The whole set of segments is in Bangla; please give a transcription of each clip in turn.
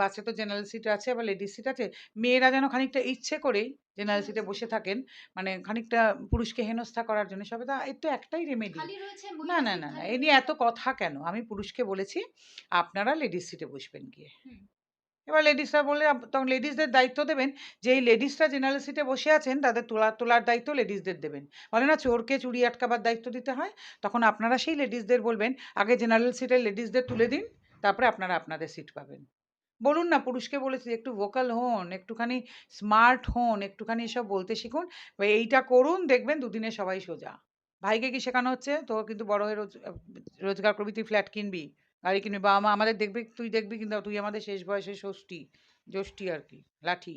বাসে তো জেনারেল সিট আছে আবার লেডিস সিট আছে মেয়েরা যেন খানিকটা ইচ্ছে করেই জেনারেল সিটে বসে থাকেন মানে খানিকটা পুরুষকে হেনস্থা করার জন্য সবে তো এর তো একটাই রেমেডি না না না না এ নিয়ে এত কথা কেন? আমি পুরুষকে বলেছি আপনারা লেডিস সিটে বসবেন গিয়ে। এবার লেডিসরা বললে আপ- তখন লেডিসদের দায়িত্ব দেবেন যে এই লেডিসরা জেনারেল সিটে বসে আছেন তাদের তোলা তোলার দায়িত্ব লেডিসদের দেবেন। বলে না চোরকে চুরি আটকাবার দায়িত্ব দিতে হয় তখন আপনারা সেই লেডিসদের বলবেন আগে জেনারেল সিটে লেডিসদের তুলে দিন তারপরে আপনারা আপনাদের সিট পাবেন। বলুন না পুরুষকে বলেছি একটু ভোকাল হন, একটুখানি স্মার্ট হন, একটুখানি এসব বলতে শিখুন। বা এইটা করুন, দেখবেন দুদিনে সবাই সোজা। ভাইকে কি শেখানো হচ্ছে? তো কিন্তু বড় হয়ে রোজ, রোজগার করবি তুই ফ্ল্যাট কিনবি, গাড়ি কিনবি বাবা মা আমাদের দেখবি, তুই দেখবি কিন্তু তুই আমাদের শেষ বয়সে ষষ্ঠী, জ্যৈষ্ঠী আর কি, লাঠি।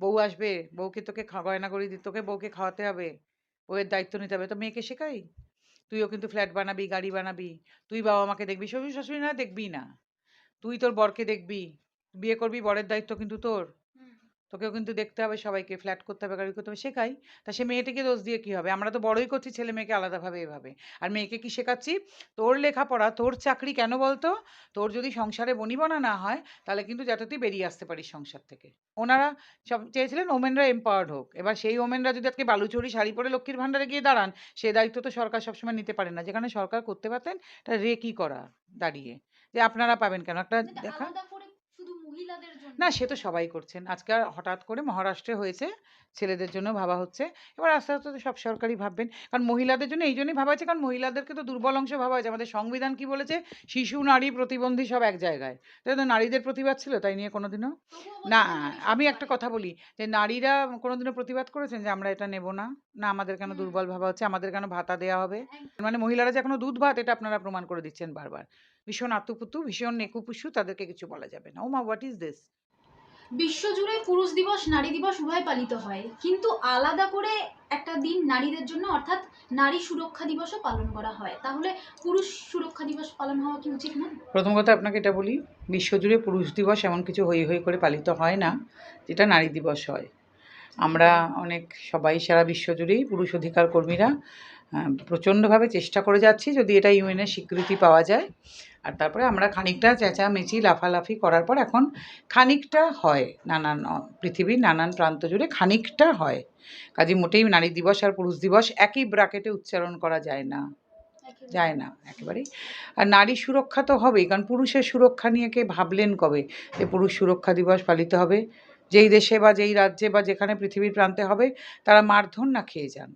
বউ আসবে, বউকে তোকে গয়না করে দি, তোকে বউকে খাওয়াতে হবে, বউয়ের দায়িত্ব নিতে হবে, তো মেয়েকে শেখাই। তুইও কিন্তু ফ্ল্যাট বানাবি, গাড়ি বানাবি, তুই বাবা মাকে দেখবি শ্বশুর শাশুড়ি না দেখবি না। তুই তোর বরকে দেখবি বিয়ে করবি বরের দায়িত্ব কিন্তু তোর। তোকেও কিন্তু দেখতে হবে সবাইকে ফ্ল্যাট করতে হবে গাড়ি করতে হবে শেখাই। তা সে মেয়েটিকে দোষ দিয়ে কি হবে? আমরা তো বড়ই করছি ছেলে মেয়েকে আলাদাভাবে এভাবে। আর মেয়েকে কি শেখাচ্ছি? তোর লেখাপড়া তোর চাকরি কেন বলতো? তোর যদি সংসারে বনিবনা না হয় তাহলে কিন্তু যাতে তুই বেরিয়ে আসতে পারিস সংসার থেকে। ওনারা সব চেয়েছিলেন ওমেনরা এম্পাওয়ার্ড হোক। এবার সেই ওমেনরা যদি আজকে বালুচরি শাড়ি পরে লক্ষ্মীর ভাণ্ডারে গিয়ে দাঁড়ান সে দায়িত্ব তো সরকার সবসময় নিতে পারে না। যেখানে সরকার করতে পারতেন তা রে কি করা দাঁড়িয়ে? যে আপনারা পাবেন কেন? একটা এটা দেখা মহিলাদের জন্য? না সে তো সবাই করছেন। আজকে আর হঠাৎ করে মহারাষ্ট্রে হয়েছে ছেলেদের জন্য ভাবা হচ্ছে। এবার আস্তে আস্তে তো সব সরকারই ভাববেন। কারণ মহিলাদের জন্য এই জন্যই ভাবা হয়েছে কারণ মহিলাদেরকে তো দুর্বল অংশ ভাবা হয়েছে। আমাদের সংবিধান কি বলেছে? শিশু নারী প্রতিবন্ধী সব এক জায়গায়। তো নারীদের প্রতিবাদ ছিল তাই নিয়ে কোনোদিনও? না আমি একটা কথা বলি যে নারীরা কোনোদিনও প্রতিবাদ করেছেন যে আমরা এটা নেব না? না আমাদের কেন দুর্বল ভাবা হচ্ছে? আমাদের কেন ভাতা দেওয়া হবে? মানে মহিলারা যে এখনও দুধ ভাত এটা আপনারা প্রমাণ করে দিচ্ছেন বারবার। ভীষণ আতুপুতু ভীষণ নেকুপুসু তাদেরকে কিছু বলা যাবে না। ও মা হোয়াট ইজ দিস বিশ্বজুড়ে পুরুষ দিবস নারী দিবস উভয় পালিত হয়। কিন্তু আলাদা করে একটা দিন নারীদের জন্য অর্থাৎ নারী সুরক্ষা দিবসও পালন করা হয়। তাহলে পুরুষ সুরক্ষা দিবস পালন হওয়া কি উচিত না প্রথম কথা আপনাকে এটা বলি বিশ্বজুড়ে পুরুষ দিবস এমন কিছু হই হই করে পালিত হয় না যেটা নারী দিবস হয়। আমরা অনেক সবাই সারা বিশ্বজুড়েই পুরুষ অধিকার কর্মীরা প্রচণ্ডভাবে চেষ্টা করে যাচ্ছি যদি এটা ইউএনের স্বীকৃতি পাওয়া যায়। আর তারপরে আমরা খানিকটা চেঁচামেচি লাফালাফি করার পর এখন খানিকটা হয় নানান পৃথিবীর নানান প্রান্ত জুড়ে খানিকটা হয়। কাজে মোটেই নারী দিবস আর পুরুষ দিবস একই ব্রাকেটে উচ্চারণ করা যায় না। যায় না একেবারেই। আর নারী সুরক্ষা তো হবেই কারণ পুরুষের সুরক্ষা নিয়ে কে ভাবলেন কবে যে পুরুষ সুরক্ষা দিবস পালিত হবে? যেই দেশে বা যেই রাজ্যে বা যেখানে পৃথিবীর প্রান্তে হবে তারা মারধর না খেয়ে যান।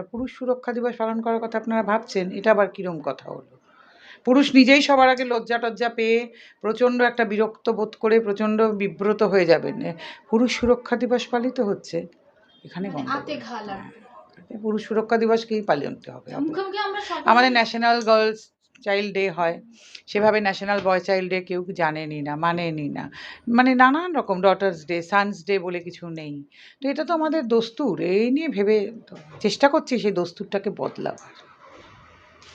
পুরুষ সুরক্ষা দিবস পালন করার কথা আপনারা ভাবছেন এটা আবার কিরম কথা হলো? পুরুষ নিজেই সবার আগে লজ্জা টজ্জা পেয়ে প্রচণ্ড একটা বিরক্ত বোধ করে প্রচণ্ড বিব্রত হয়ে যাবেন। পুরুষ সুরক্ষা দিবস পালিত হচ্ছে? এখানে মানে হ্যাঁ, পুরুষ সুরক্ষা দিবসকেই পালিত হবে। আমাদের ন্যাশনাল গার্লস চাইল্ড ডে হয়। সেভাবে ন্যাশনাল বয় চাইল্ড ডে কেউ জানেনি না মানেনি না। মানে নানান রকম ডটার্স ডে সানস ডে বলে কিছু নেই। তো এটা তো আমাদের দস্তুর এই নিয়ে ভেবে চেষ্টা করছি সেই দস্তুরটাকে বদলাবার।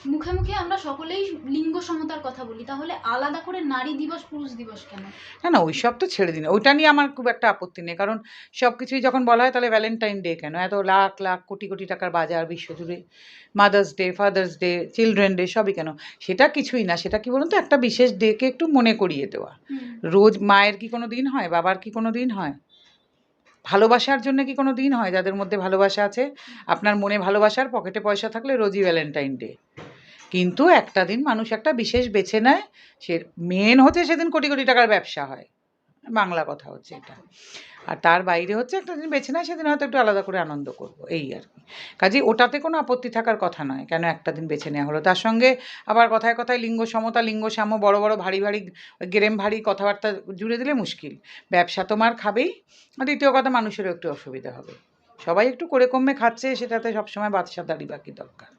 মুখে মুখে আমরা সকলেই লিঙ্গ সমতার কথা বলি তাহলে আলাদা করে নারী দিবস পুরুষ দিবস কেন? না না ওইসব তো ছেড়ে দিন। ওইটা নিয়ে আমার খুব একটা আপত্তি নেই কারণ সব কিছুই যখন বলা হয় তাহলে ভ্যালেন্টাইন ডে কেন? এত লাখ লাখ কোটি কোটি টাকার বাজার বিশ্বজুড়ে। Mother's day father's day children day সবই কেন? সেটা কিছুই না সেটা কি বলুন তো একটা বিশেষ ডেকে একটু মনে করিয়ে দেওয়া। রোজ মায়ের কি কোনো দিন হয়? বাবার কি কোনো দিন হয়? ভালোবাসার জন্য কি কোনো দিন হয়? যাদের মধ্যে ভালোবাসা আছে আপনার মনে ভালোবাসার পকেটে পয়সা থাকলে রোজই ভ্যালেন্টাইন ডে কিন্তু একটা দিন মানুষ একটা বিশেষ বেছে নেয়, সে মেন হচ্ছে সেদিন কোটি কোটি টাকার ব্যবসা হয়। বাংলা কথা হচ্ছে এটা। আর তার বাইরে হচ্ছে একটা দিন বেছে নেয়, সেদিন হয়তো একটু আলাদা করে আনন্দ করব, এই আর কি। কাজে ওটাতে কোনো আপত্তি থাকার কথা নয়, কেন একটা দিন বেছে নেওয়া হলো। তার সঙ্গে আবার কথায় কথায় লিঙ্গ সমতা, লিঙ্গ সাম্য, বড় বড় ভারী ভারী, গেরেম ভারী কথাবার্তা জুড়ে দিলে মুশকিল। ব্যবসা তো মার খাবেই, আর দ্বিতীয় কথা মানুষেরও একটু অসুবিধা হবে। সবাই একটু করে কমে খাচ্ছে, সেটাতে সবসময় বাদশা দাড়ি বাকি দরকার।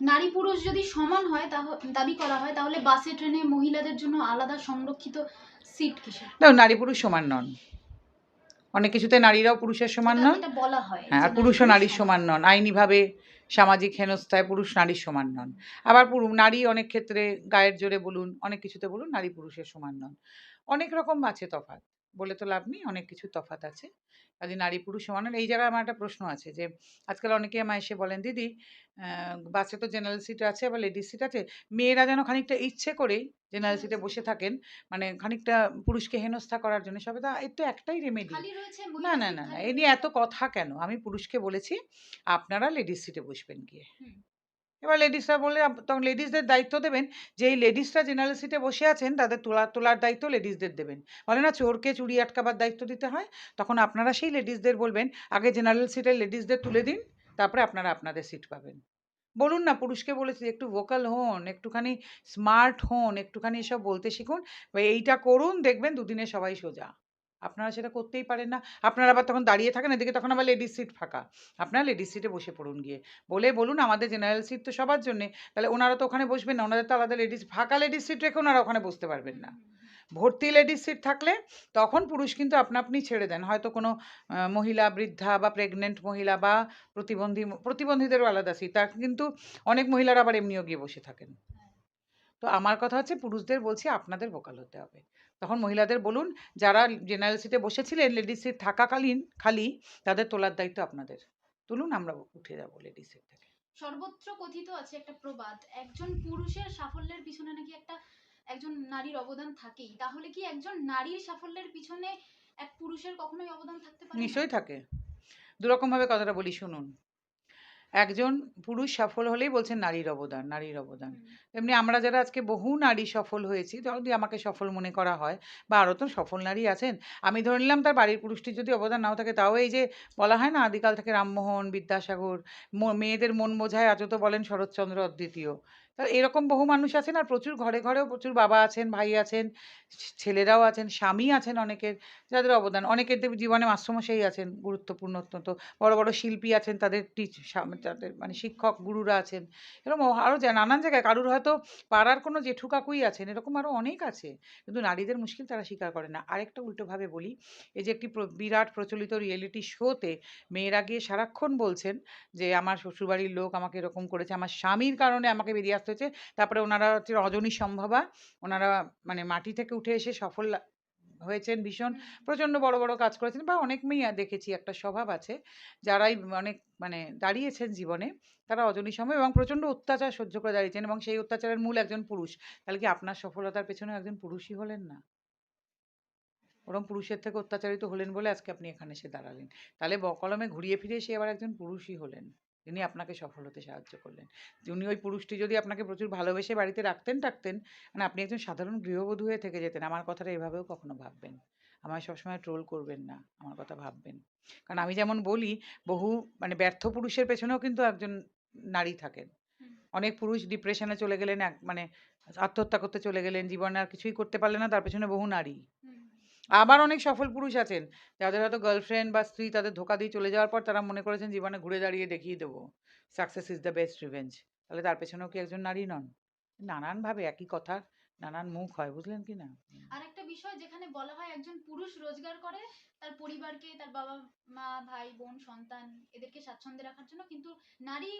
নারী পুরুষ যদি সমান হয় দাবি করা হয় তাহলে বাসে ট্রেনে মহিলাদের জন্য আলাদা সংরক্ষিত সিট কিসের? দেখো নারী পুরুষ সমান নন। অনেক কিছুতে নারীরাও পুরুষের সমান নন। বলা হয় হ্যাঁ আর পুরুষও পুরুষ নারীর সমান নন। আইনিভাবে সামাজিক হেনস্থায় পুরুষ নারীর সমান নন। আবার নারী অনেক ক্ষেত্রে গায়ের জোরে বলুন অনেক কিছুতে বলুন নারী পুরুষের সমান নন। অনেক রকম আছে তফাৎ। বলে তো লাভ নেই অনেক কিছু তফাৎ আছে। কাজে নারী পুরুষ সমান এই জায়গায় আমার একটা প্রশ্ন আছে যে আজকাল অনেকে আমায় এসে বলেন দিদি বাসে তো জেনারেল সিট আছে আবার লেডিস সিট আছে। মেয়েরা যেন খানিকটা ইচ্ছে করেই জেনারেল সিটে বসে থাকেন মানে খানিকটা পুরুষকে হেনস্থা করার জন্য সবে তা এর তো একটাই রেমেডি না না না এ নিয়ে। এত কথা কেন? আমি পুরুষকে বলেছি আপনারা লেডিস সিটে বসবেন গিয়ে। এবার লেডিসরা বলে তখন লেডিসদের দায়িত্ব দেবেন যে এই লেডিসরা জেনারেল সিটে বসে আছেন, তাদের তোলা, তোলার দায়িত্ব লেডিসদের দেবেন। বলে না, চোরকে চুরি আটকাবার দায়িত্ব দিতে হয়, তখন আপনারা সেই লেডিসদের বলবেন, আগে জেনারেল সিটে লেডিসদের তুলে দিন, তারপরে আপনারা আপনাদের সিট পাবেন। বলুন না, পুরুষকে বলেছি একটু ভোকাল হন, একটুখানি স্মার্ট হন, একটুখানি এসব বলতে শিখুন, এইটা করুন, দেখবেন দুদিনে সবাই সোজা। আপনারা সেটা করতেই পারেন না। আপনারা আবার তখন দাঁড়িয়ে থাকেন, এদিকে তখন আবার লেডিস সিট ফাঁকা। আপনারা লেডিস সিটে বসে পড়ুন গিয়ে। বলে বলুন আমাদের জেনারেল সিট তো সবার জন্যে, তাহলে ওনারা তো ওখানে বসবেন না, ওনাদের তো আলাদা লেডিস ফাঁকা লেডিস সিট রেখে ওনারা ওখানে বসতে পারবেন না। ভর্তি লেডিস সিট থাকলে তখন পুরুষ কিন্তু আপনা ছেড়ে দেন। হয়তো কোনো মহিলা, বৃদ্ধা বা প্রেগনেন্ট মহিলা বা প্রতিবন্ধী, প্রতিবন্ধীদেরও আলাদা সিট তার কিন্তু অনেক মহিলারা আবার এমনিও গিয়ে বসে থাকেন। তো আমার কথা হচ্ছে পুরুষদের বলছি আপনাদের ভোকাল হতে হবে। তখন মহিলাদের বলুন যারা জেনারেল সিটে বসেছিলেন লেডিস সিট থাকাকালীন খালি তাদের তোলার দায়িত্ব আপনাদের। তুলুন আমরা উঠে যাব লেডিস সিট থেকে। সর্বত্র কথিত আছে একটা প্রবাদ একজন পুরুষের সাফল্যের পিছনে নাকি একটা একজন নারীর অবদান থাকেই। তাহলে কি একজন নারীর সাফল্যের পিছনে এক পুরুষের কখনোই অবদান থাকতে পারে? নিশ্চয়ই থাকে। দুরকমভাবে কথাটা বলি শুনুন। একজন পুরুষ সফল হলেই বলছেন নারীর অবদান নারীর অবদান। এমনি তেমনি আমরা যারা আজকে বহু নারী সফল হয়েছি যদি আমাকে সফল মনে করা হয় বা আরও তো সফল নারী আছেন আমি ধরে নিলাম তার বাড়ির পুরুষটির যদি অবদান নাও থাকে তাও এই যে বলা হয় না আদিকাল থেকে রামমোহন বিদ্যাসাগর মেয়েদের মন বোঝায় আজও তো বলেন শরৎচন্দ্র অদ্বিতীয়। এরকম বহু মানুষ আছেন আর প্রচুর ঘরে ঘরেও প্রচুর বাবা আছেন, ভাই আছেন ছেলেরাও আছেন, স্বামী আছেন অনেকের যাদের অবদান। অনেকের জীবনে মাস্টারমশাই আছেন গুরুত্বপূর্ণ অত্যন্ত বড় বড় শিল্পী আছেন, তাদের টিচ তাদের মানে শিক্ষক, গুরুরা আছেন। এরকম আরও নানান জায়গায় কারুর হয়তো পাড়ার কোনো জেঠু কাকুই আছেন, এরকম আরও অনেক আছে। কিন্তু নারীদের মুশকিল তারা স্বীকার করে না। আরেকটা উল্টোভাবে বলি, এই যে একটি বিরাট প্রচলিত রিয়েলিটি শোতে মেয়েরা গিয়ে সারাক্ষণ বলছেন যে, আমার শ্বশুরবাড়ির লোক আমাকে এরকম করেছে, আমার স্বামীর কারণে আমাকে বেরিয়ে আসতে হয়েছে তারপরে ওনারা হচ্ছে রজনী সম্ভবা। ওনারা মানে মাটি থেকে উঠে এসে সফল হয়েছেন ভীষণ। প্রচণ্ড বড় বড় কাজ করেছেন বা অনেক মেয়ে দেখেছি, একটা স্বভাব আছে। যারাই অনেক মানে দাঁড়িয়েছেন জীবনে, তারা অজনী সময় এবং প্রচণ্ড অত্যাচার সহ্য করে দাঁড়িয়েছেন এবং সেই অত্যাচারের মূল একজন পুরুষ। তাহলে কি আপনার সফলতার পেছনে একজন পুরুষই হলেন না? ওরম পুরুষের থেকে অত্যাচারিত হলেন বলে আজকে আপনি এখানে এসে দাঁড়ালেন। তাহলে বকলমে ঘুরিয়ে ফিরে এসে আবার একজন পুরুষই হলেন। যিনি আপনাকে সফল হতে সাহায্য করলেন। উনি ওই পুরুষটি যদি আপনাকে প্রচুর ভালোবেসে বাড়িতে রাখতেন টাকতেন মানে আপনি একজন সাধারণ গৃহবধূ হয়ে থেকে যেতেন আমার কথাটা এভাবেও কখনো ভাববেন। আমায় সবসময় ট্রোল করবেন না আমার কথা ভাববেন। কারণ আমি যেমন বলি বহু মানে ব্যর্থ পুরুষের পেছনেও কিন্তু একজন নারী থাকেন। অনেক পুরুষ ডিপ্রেশনে চলে গেলেন এক মানে আত্মহত্যা করতে চলে গেলেন জীবনে আর কিছুই করতে পারলেন না তার পেছনে বহু নারী। আবার অনেক সফল পুরুষ আছেন। যাদের হয়তো গার্লফ্রেন্ড বা স্ত্রী তাদের ধোকা দিয়ে চলে যাওয়ার পর তারা মনে করেছেন জীবনে ঘুরে দাঁড়িয়ে দেখিয়ে দেবো। Success is the best revenge তাহলে তার পেছনেও কি একজন নারী নন? নানানভাবে একই কথার নানান মুখ হয় বুঝলেন কি না? আর একটা বিষয় যেখানে বলা হয় একজন পুরুষ রোজগার করে তার পরিবারকে তার বাবা মা ভাই বোন সন্তান এদেরকে স্বাচ্ছন্দ্যে রাখার জন্য কিন্তু নারী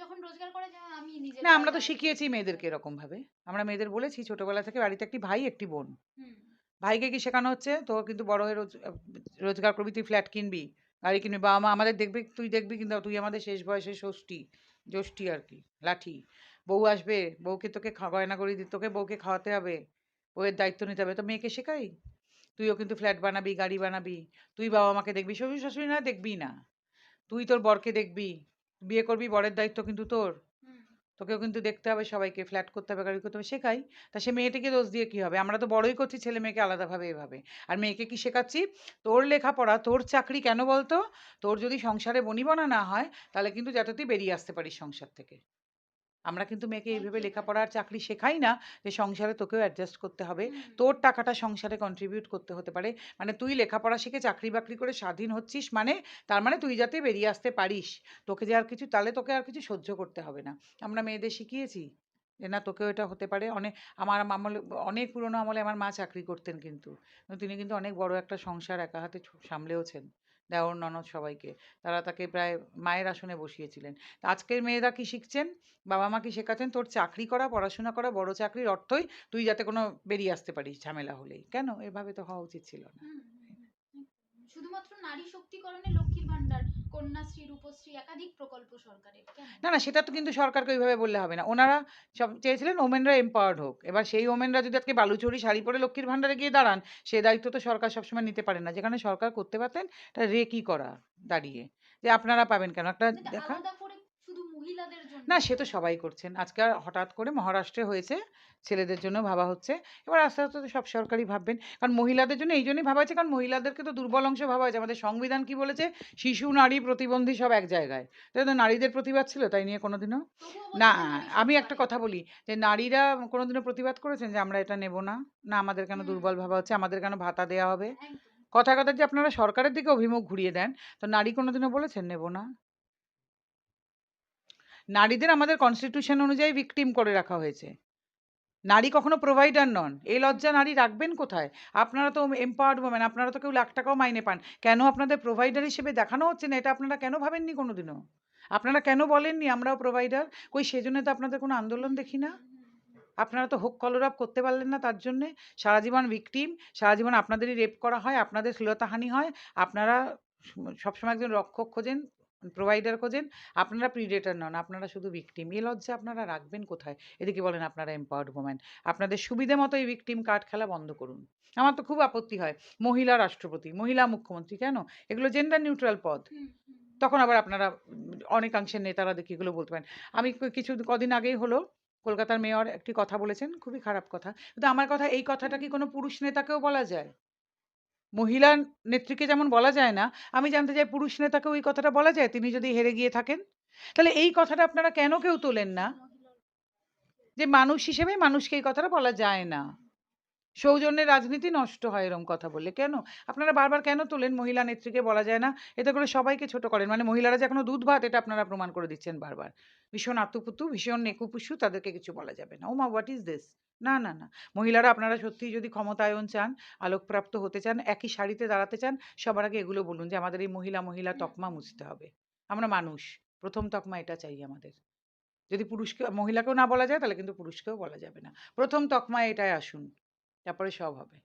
যখন রোজগার করে যেমন আমি নিজে না আমরা তো শিখিয়েছি মেয়েদেরকে এরকম ভাবে আমরা মেয়েদের বলেছি ছোটবেলা থেকে বাড়িতে একটি ভাই একটি বোন। ভাইকে কি শেখানো হচ্ছে? তোর কিন্তু বড় হয়ে রোজ রোজগার করবি, তুই ফ্ল্যাট কিনবি, গাড়ি কিনবি, বাবা মা আমাদের দেখবি, তুই দেখবি কিন্তু তুই আমাদের শেষ বয়সে ষষ্ঠী, জ্যৈষ্ঠী আর কি, লাঠি, বউ আসবে, বউকে তোকে গয়না করে দিতে তোকে বউকে খাওয়াতে হবে, বউয়ের দায়িত্ব নিতে হবে, তো মেয়েকে শেখাই, তুইও কিন্তু ফ্ল্যাট বানাবি, গাড়ি বানাবি, তুই বাবা মাকে দেখবি, শ্বশুর শাশুড়ি না দেখবি না, তুই তোর বরকে দেখবি, বিয়ে করবি, বরের দায়িত্ব কিন্তু তোর তোকেও কিন্তু দেখতে হবে, সবাইকে ফ্ল্যাট করতে হবে গাড়ি করতে হবে শেখাই। তা সে মেয়েটিকে দোষ দিয়ে কি হবে? আমরা তো বড়ই করছি, ছেলে মেয়েকে আলাদাভাবে এভাবে। আর মেয়েকে কি শেখাচ্ছি? তোর লেখাপড়া, তোর চাকরি কেন বলতো? তোর যদি সংসারে বনিবনা না হয়, তাহলে কিন্তু যাতে তুই বেরিয়ে আসতে পারিস সংসার থেকে। আমরা কিন্তু মেয়েকে এইভাবে একদম। তাই। লেখাপড়া আর চাকরি শেখাই না যে সংসারে তোকেও অ্যাডজাস্ট করতে হবে। তোর টাকাটা সংসারে কন্ট্রিবিউট করতে হতে পারে। মানে তুই লেখাপড়া শিখে চাকরি বাকরি করে স্বাধীন হচ্ছিস মানে তার মানে তুই যাতে বেরিয়ে আসতে পারিস। তোকে যে আর কিছু তাহলে তোকে আর কিছু সহ্য করতে হবে না। আমরা মেয়েদের শিখিয়েছি যে না তোকেও এটা হতে পারে। অনেক আমার আমলে অনেক পুরনো আমলে আমার মা চাকরি করতেন কিন্তু। তিনি কিন্তু অনেক বড় একটা সংসার একা হাতে সামলেওছেন। দেওর ননদ সবাইকে। তারা তাকে প্রায় মায়ের আসনে বসিয়েছিলেন। আজকের মেয়েরা কি শিখছেন? বাবা মা কি শেখাচ্ছেন? তোর চাকরি করা, পড়াশোনা করা, বড় চাকরির অর্থই তুই যাতে কোনো বেরিয়ে আসতে পারিস ঝামেলা হলেই। কেন? এভাবে তো হওয়া উচিত ছিল না। শুধুমাত্র নারী শক্তিকরণের ভান্ডার কন্যাশ্রী রূপশ্রী একাধিক প্রকল্প সরকারের। না না সেটা তো কিন্তু সরকারকে ওইভাবে বললে হবে না। ওনারা সব চেয়েছিলেন ওমেনরা এম্পাওয়ার্ড হোক। এবার সেই ওমেনরা যদি আজকে বালুচুরি শাড়ি পরে লক্ষ্মীর ভান্ডারে গিয়ে দাঁড়ান সে দায়িত্ব তো সরকার সবসময় নিতে পারে না। যেখানে সরকার করতে পারতেন তা রে কি করা দাঁড়িয়ে। যে আপনারা পাবেন কেন? একটা এটা দেখা মহিলাদের জন্য? না সে তো সবাই করছেন। আজকে আর হঠাৎ করে মহারাষ্ট্রে হয়েছে ছেলেদের জন্য ভাবা হচ্ছে। এবার আস্তে আস্তে তো সব সরকারই ভাববেন। কারণ মহিলাদের জন্য এই জন্যই ভাবা হয়েছে কারণ মহিলাদেরকে তো দুর্বল অংশ ভাবা হয়েছে। আমাদের সংবিধান কি বলেছে? শিশু নারী প্রতিবন্ধী সব এক জায়গায়। তাই তো নারীদের প্রতিবাদ ছিল তাই নিয়ে কোনোদিনও? না আমি একটা কথা বলি যে নারীরা কোনোদিনও প্রতিবাদ করেছেন যে আমরা এটা নেব না? না আমাদের কেন দুর্বল ভাবা হচ্ছে? আমাদের কেন ভাতা দেওয়া হবে? কথা কথা যে আপনারা সরকারের দিকে অভিমুখ ঘুরিয়ে দেন তো নারী কোনোদিনও বলেছেন নেব না? নারীদের আমাদের কনস্টিটিউশন অনুযায়ী ভিকটিম করে রাখা হয়েছে। নারী কখনো প্রোভাইডার নন। এই লজ্জা নারী রাখবেন কোথায়? আপনারা তো এম্পাওয়ার্ড ওমেন আপনারা তো কেউ লাখ টাকাও মাইনে পান। কেন আপনাদের প্রোভাইডার হিসেবে দেখানো হচ্ছে না? এটা আপনারা কেন ভাবেননি কোনোদিনও? আপনারা কেন বলেননি আমরাও প্রোভাইডার কই সেজন্য তো আপনাদের কোনো আন্দোলন দেখি না। আপনারা তো হোক কলরব করতে পারলেন না তার জন্যে। সারা জীবন ভিকটিম সারা জীবন আপনাদেরই রেপ করা হয়, আপনাদের শ্লীলতাহানি হয়। আপনারা সম- সবসময় একজন রক্ষক খোঁজেন প্রোভাইডার খোঁজেন আপনারা প্রিডেটার নন আপনারা শুধু ভিকটিম এ লজ্জা আপনারা রাখবেন কোথায়? এদিকে বলেন আপনারা এম্পাওয়ার্ড ওম্যান আপনাদের সুবিধে মতো এই ভিকটিম কার্ড খেলা বন্ধ করুন। আমার তো খুব আপত্তি হয় মহিলা রাষ্ট্রপতি মহিলা মুখ্যমন্ত্রী কেন? এগুলো জেন্ডার নিউট্রাল পদ। তখন আবার আপনারা অনেকাংশের নেতারা দেখি এগুলো বলতে পারেন। আমি কিছু কদিন আগেই হলো কলকাতার মেয়র একটি কথা বলেছেন খুবই খারাপ কথা। কিন্তু আমার কথা এই কথাটা কি কোনো পুরুষ নেতাকেও বলা যায়? মহিলা নেত্রীকে যেমন বলা যায় না, আমি জানতে চাই পুরুষ নেতাকে ওই কথাটা বলা যায়? তিনি যদি হেরে গিয়ে থাকেন? তাহলে এই কথাটা আপনারা কেন কেউ তোলেন না? যে মানুষ হিসেবে মানুষকে এই কথাটা বলা যায় না। সৌজন্যের রাজনীতি নষ্ট হয় এরকম কথা বললে। কেন? আপনারা বারবার কেন তোলেন মহিলা নেত্রীকে? বলা যায় না। এতে করে সবাইকে ছোট করেন। মানে মহিলারা যে এখনও দুধ ভাত, এটা আপনারা প্রমাণ করে দিচ্ছেন বারবার। ভীষণ আতুপুতু ভীষণ নেকুপুসু তাদেরকে কিছু বলা যাবে না। ও মা হোয়াট ইজ দিস না না না। মহিলারা আপনারা সত্যিই যদি ক্ষমতায়ন চান, আলোকপ্রাপ্ত হতে চান, একই শাড়িতে দাঁড়াতে চান, সবার আগে এগুলো বলুন যে আমাদের এই মহিলা মহিলা তকমা মুছতে হবে। আমরা মানুষ। প্রথম তকমা এটা চাই আমাদের। যদি পুরুষকে, মহিলাকেও না বলা যায়, তাহলে কিন্তু পুরুষকেও বলা যাবে না। প্রথম তকমা এটাই আসুন। তারপরে সব হবে।